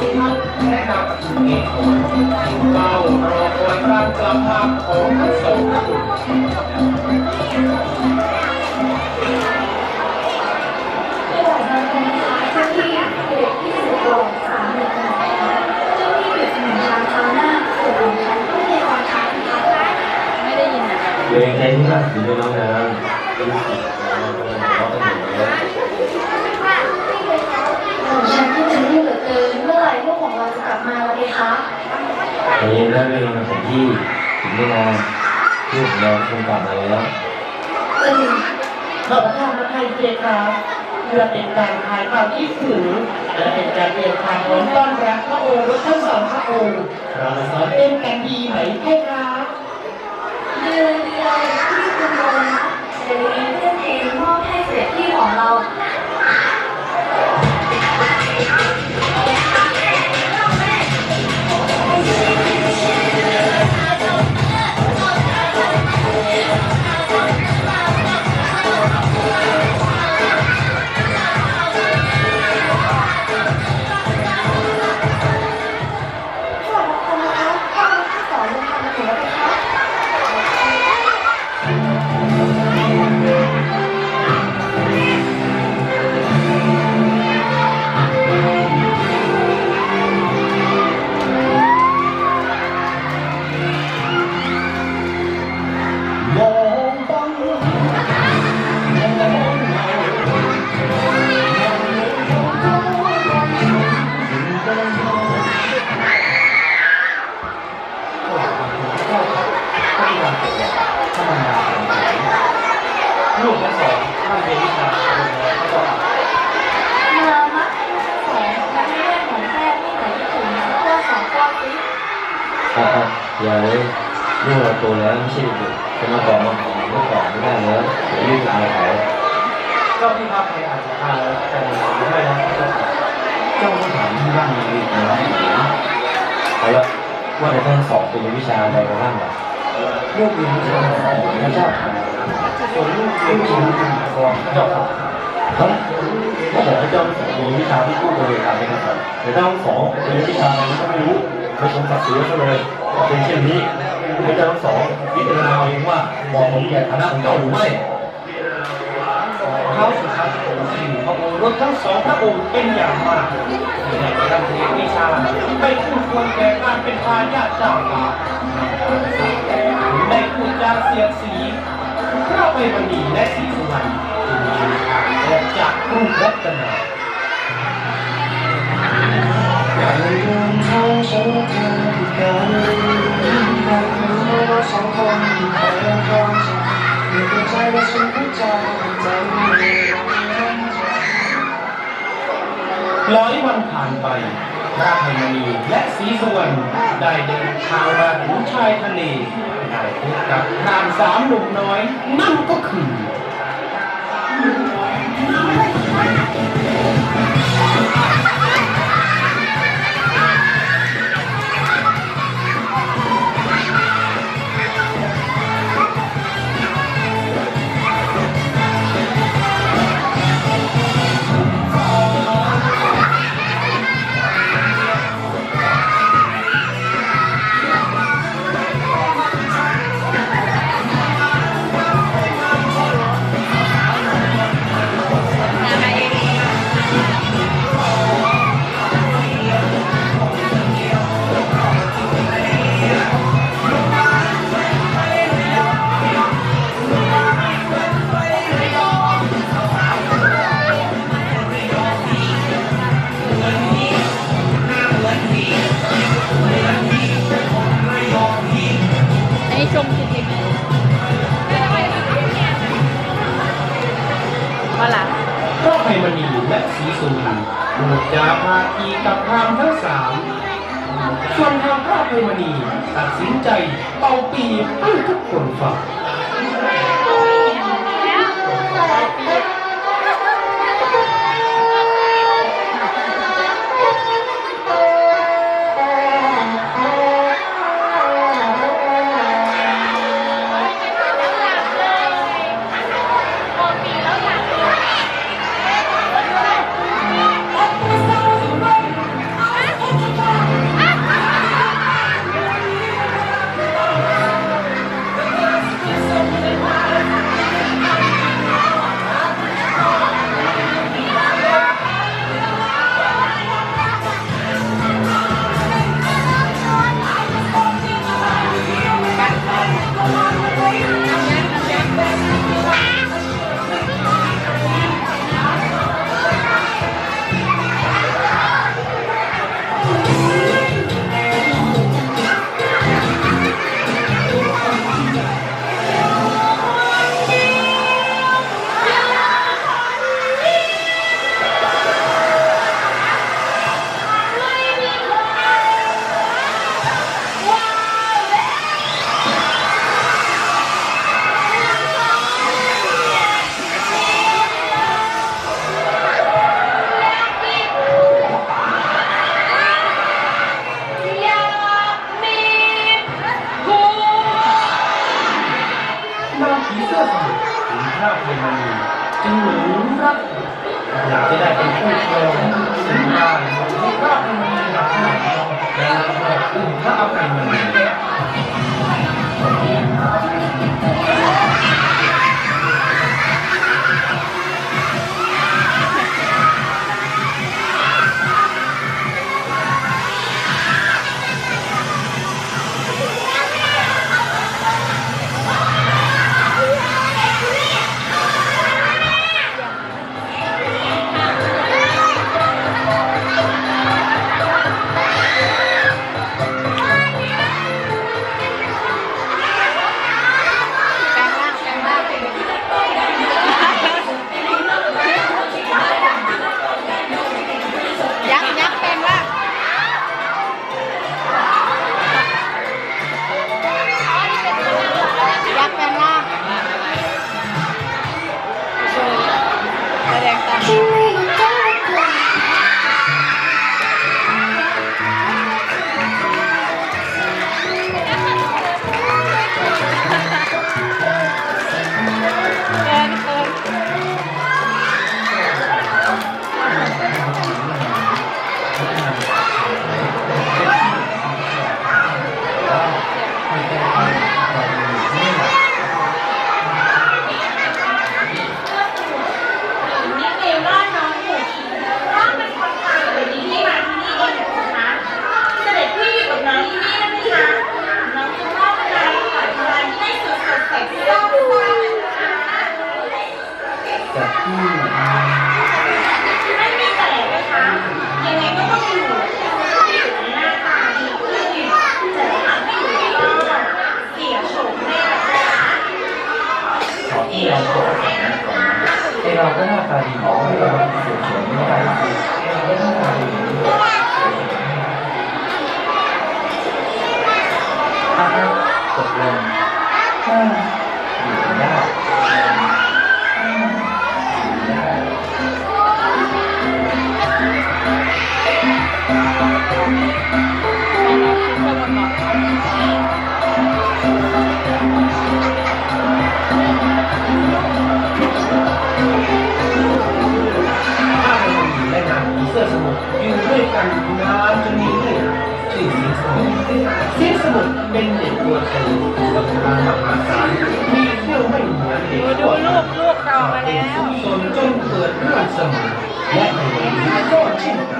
สิครับแนะนำกับชุดเอกคนเฝ้ารอคอยการกลับมาของทั้งสองพระบุตรไม่ไหวแล้วนะคะเจ้าที่เด็กที่สุดหล่อสามหนึ่งนะคะเจ้าที่เด็กหนึ่งช้างเท้าหน้าสุดหล่อชั้นผู้ในความช้งนะคะไม่ได้ยินเลงใจที่รักอยู่ในน้องน้ำเป็นสิ่งที่เราต้องเห็นแล้ว หล่อชั้นที่จะนี่เหลือเกินเมื่อไหร่ลูกของเราจะกลับมาล่ะเด็คะ ตอ นนี้ได้เวลาของที่ถึงเวลาที่ของเราคงกลับมาแล้วเออขอบพระคุณไทยเจครับเพื่อเป็นการทายความคิดถึงและเป็นการเตรียมความพร้อมต้อนรับพระองค์ทั้งสองพระองค์เราสอนเต้นกันดีไหมเพ่ครับเดือนเดียวที่คุณโดนนะจะมีเพื่อนเพลงมอบให้เสด็จพี่ของเรา ลูกเราโตแล้วไม่ใช่เด็กจะมาบอกมาขอมื่อไม่ได้แล้วเดี๋ยวรีบลาเขาเจ้าที่พักในอาจจะพาแต่ไม่ได้นะเจ้าต้องถามที่บ้านมีอะไรเอาละว่าในทั้งสองเป็นวิชาอะไรบ้างล่ะลูกเรียนวิชาของพระเจ้าส่วนลูกเรียนวิชาของพระเจ้าครับถ้าบอกให้เจ้าสองเป็นวิชาที่คู่กันเลยครับนะครับแต่เจ้าสองเป็นวิชาอะไรก็ไม่รู้ไม่สมศักดิ์ศรีซะเลยเป็นเช่นนี้ ให้เจ้าทั้งสองพิจารณาเองว่าเหมาะสมแก่ฐานะของเจ้าหรือไม่เขาสุดท้ายพระองค์รถทั้งสองพระองค์เป็นอย่างมากในการเรียนวิชาไม่คู่ควรแก่การเป็นทายาทเจ้าค่ะในพูดจาเสียดสีพระไปมณีและศรีสุวรรณออกจากกรุงรัตนาการเดินทางฉันเธอกันแและฉันเข้าใจใจร้อยวันผ่านไปพระไพมณีและสีสวรรณได้เดินทางมาถึงชายทะเลได้พบกับนางสามหนุ่มน้อย นั่นก็คือ ว่าล่ะพระไพมณีและศรีสุวรรณบูดจาพาทีกับพรามทั้งสามส่วนทางพระไพมณีตัดสินใจเป่าปีให้ทุกคนฟัง ที่เราตกเราก็หน้าตาดีของที่เราสวยๆไม่ได้เราก็หน้าตาดี forte.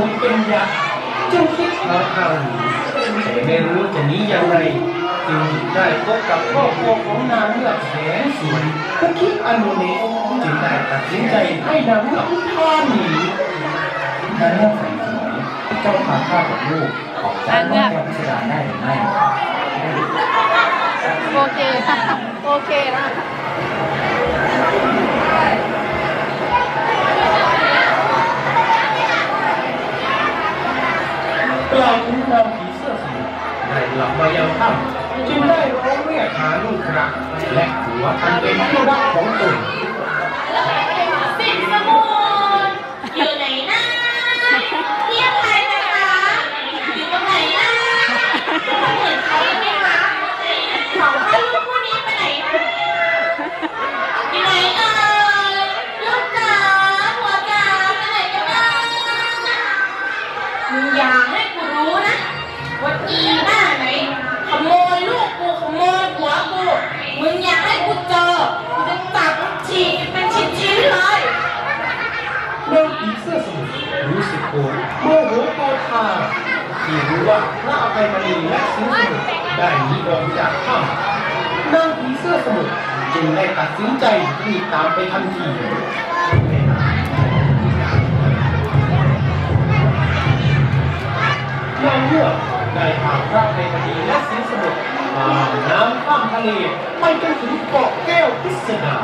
มุนเป็นยาเจ้าคิดเราทำแต่ไม่รู้จะนี้อย่างไรจึงได้พบกับครอบครัวของนางเลือกแสนสวยก็คิดอนุเนกจึงได้ตัดสินใจให้นางเลือกพาหนีนางเลือกแสนสวยเจ้าพาข้ากับลูกออกจากห้องแก้วพิสดารได้หรือไม่โอเคโอเคนะ กลายเป็นนางผีเสื้อสีในหลับมายังค่ำจึงได้ร้องเรียกหาลูกรัและหัวอันเป็นที่รักของตน ได้หนีออกจากถ้ำนางผีเสื้อสมุทรจึงได้ตัดสินใจรีบตามไปทันทีนางเลือกได้พาพระในคดีและสินสมุทรตาน้ำข้ามทะเลไปจนถึงเกาะแก้วพิสดา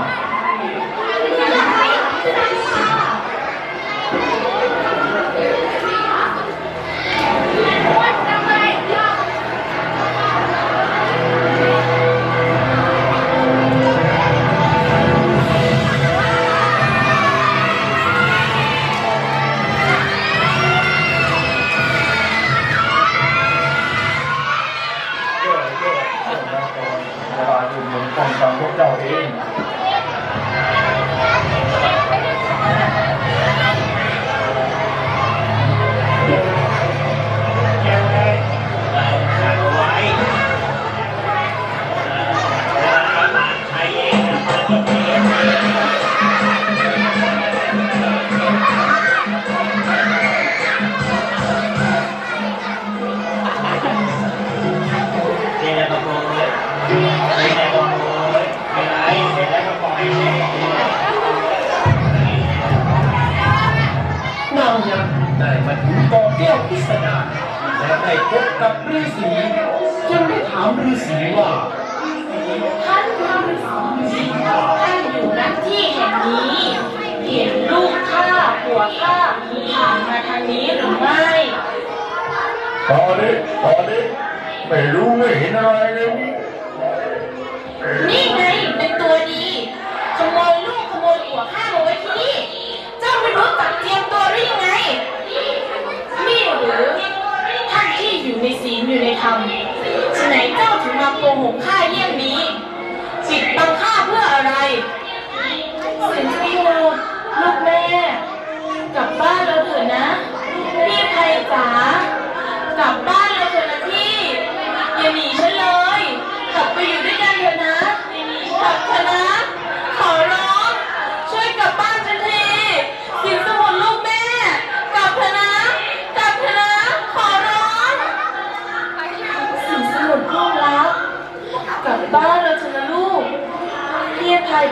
ตอนนี้ตอนนี้ไม่รู้ไม่เห็นอะไรเลยนี่นี่ไงเป็นตัวดีขโมยลูกขโมยผัวข้ามาไว้ที่นี่ เจ้าไม่รู้จักเตรียมตัวหรือยังไงนี่หรือท่านที่อยู่ในศีลอยู่ในธรรมฉะไหนเจ้าถึงมาโกหกข้าเยี่ยงนี้ปิดบังข้าเพื่ออะไรสินสมุทรลู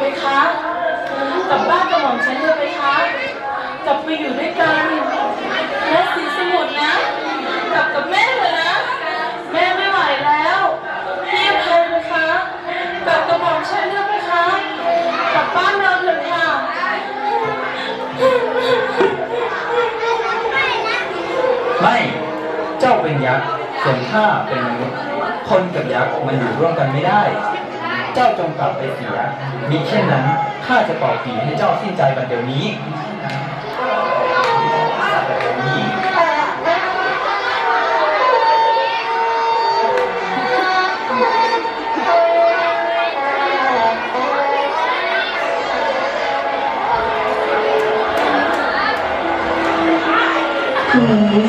ไปคะกลับบ้านกับหม่อมฉันเถอะไปคะกลับไปอยู่ด้วยกันและสีสมุทรนะกลับกับแม่เถอะนะ แม่ไม่ไหวแล้วพี่อภัยไหมคะกลับกับหม่อมฉันเถอะไหมคะกลับบ้านเราเถอะค่ะไม่เจ้าเป็นยักษ์ส่วนข้าเป็นมนุษย์คนกับยักษ์มันอยู่ร่วมกันไม่ได้ จ้าจงกลับไปเสีย มิเช่นนั้นข้าจะเป่าปีให้เจ้าสิ้นใจบัดเดี๋ยวนี้นี้ผีเสื้อ